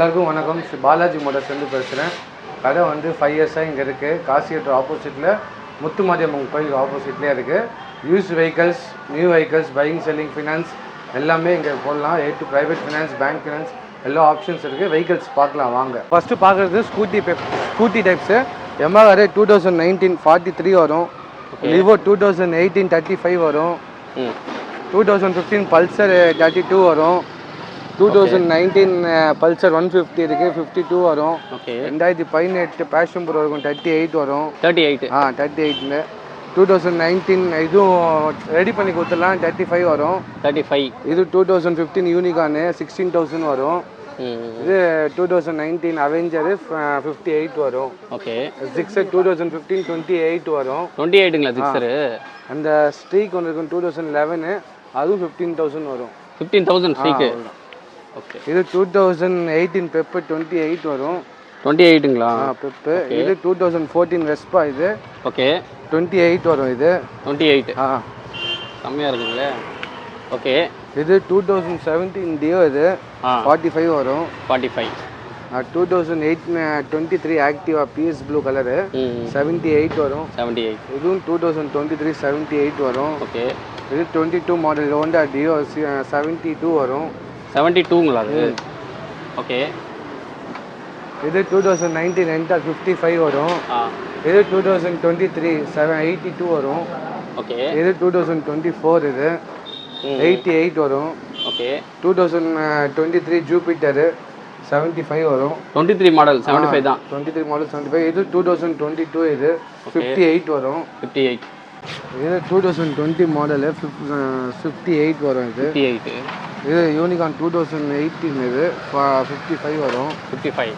எல்லாருக்கும் வணக்கம். ஸ்ரீ பாலாஜி மோட்டர்ஸ்லேருந்து பேசுகிறேன் கடை வந்து ஃபைவ் இயர்ஸாக இங்கே இருக்குது காசியேட்டர் ஆப்போசிட்டில் முத்து மாரியம்மன் கோயில் ஆப்போசிட்லேயே இருக்குது use vehicles new vehicles buying selling finance எல்லாமே இங்கே போடலாம். A to private finance bank finance எல்லா ஆப்ஷன்ஸ் இருக்குது வெஹிக்கல்ஸ் பார்க்கலாம் வாங்க. ஃபஸ்ட்டு பார்க்குறது scooty scooty types MRR two thousand nineteen forty three வரும். Livo two thousand eighteen thirty five வரும். Two thousand fifteen Pulsar thirty two வரும். Two thousand nineteen Pulsar one fifty இருக்குது fifty two வரும். Okay ரெண்டாயிரத்தி பதினெட்டு Passion Pro இருக்கும் thirty eight வரும். Thirty eight ஆ தேர்ட்டி எயிட்னு டூ தௌசண்ட் நைன்டீன் இதுவும் ரெடி பண்ணி கொடுத்துடலாம் தேர்ட்டி ஃபைவ் வரும். தேர்ட்டி ஃபைவ் இது two thousand fifteen Unicorn sixteen thousand வரும். இது two thousand nineteen Avenger fifty eight வரும். Okay six two thousand fifteen twenty eight வரும். டுவெண்ட்டி எயிட்டுங்களா சிக்ஸரு அந்த ஸ்ட்ரீக் ஒன்று இருக்கும் டூ தௌசண்ட் லெவனு அதுவும் ஃபிஃப்டீன் தௌசண்ட் வரும். ஃபிஃப்டீன் தௌசண்ட் ஃப்ரீக்கு ஓகே இது two thousand eighteen Pep twenty eight வரும் டுவெண்ட்டி எயிட்டுங்களா பெப்பு இது டூ தௌசண்ட் ஃபோர்டீன் வெஸ்பா இது. ஓகே டுவெண்ட்டி எயிட் வரும் இது. டுவெண்ட்டி எயிட் ஆ. கம்மியாக இருக்குங்களே. ஓகே இது டூ தௌசண்ட் செவன்டீன் டியோ இது. ஃபார்ட்டி ஃபைவ் வரும். Forty five two thousand eight twenty three Activa BS blue colour seventy eight வரும். செவன்ட்டி எயிட் இதுவும் two thousand twenty three seventy eight வரும். ஓகே இது twenty two model Honda Dio seventy two வரும். Seventy டூங்களா அது? Okay. இது two thousand nineteen என்டா fifty five வரும் இது two thousand twenty three seven eighty two வரும். ஓகே. இது டூ தௌசண்ட் டுவெண்ட்டி ஃபோர் இது. எயிட்டி எயிட் வரும். Okay. Two thousand twenty three Jupiter seventy five வரும். Twenty three model seventy five தான். Twenty three model seventy five இது two thousand twenty two இது. Fifty eight வரும். Fifty eight இது two thousand twenty model fifty eight வரும் இது. Fifty eight இது Unicorn two thousand eighteen இது. ஃபிஃப்டி ஃபைவ் வரும். ஃபிஃப்டி ஃபைவ்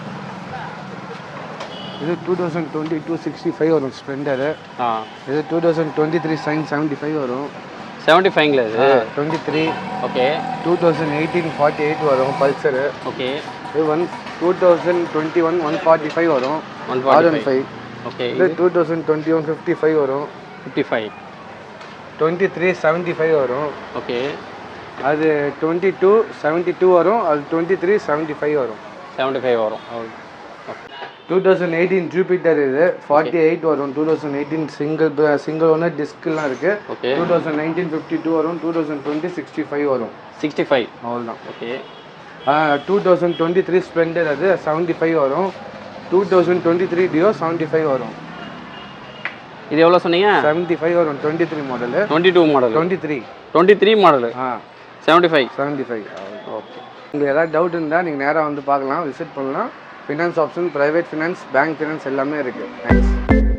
இது two thousand twenty two sixty five வரும் ஸ்ப்ளெண்டரு ஆ. இது two thousand twenty three Shine seventy five வரும். செவன்ட்டி ஃபைவ்ங்களா இது? Twenty three okay. Two thousand eighteen forty eight வரும் பல்சரு ஓகே. இது one two thousand twenty one one forty five வரும் one forty five okay. இது two thousand twenty one fifty five வரும். Fifty five twenty three seventy five வரும். Okay அது twenty two seventy two வரும். அது twenty three seventy five வரும். Seventy five வரும் two thousand eighteen Jupiter இது. Forty eight வரும் two thousand eighteen single single owner டிஸ்க்லாம் இருக்குது okay two thousand nineteen fifty two வரும். Two thousand twenty sixty five வரும். Sixty five அவ்வளோதான் okay two thousand twenty three Splendor அது. Seventy five வரும். Two thousand twenty three Dio seventy five வரும். இது எவ்வளோ சொன்னீங்க? செவன்ட்டி ஃபைவ் வரும். Twenty three model twenty two model twenty three twenty three model ஆ seventy five seventy five okay உங்களுக்கு ஏதாவது doubt இருந்தால் நீங்கள் நேராக வந்து பார்க்கலாம் விசிட் பண்ணலாம். Finance option private finance bank finance எல்லாமே இருக்குது தேங்க்ஸ்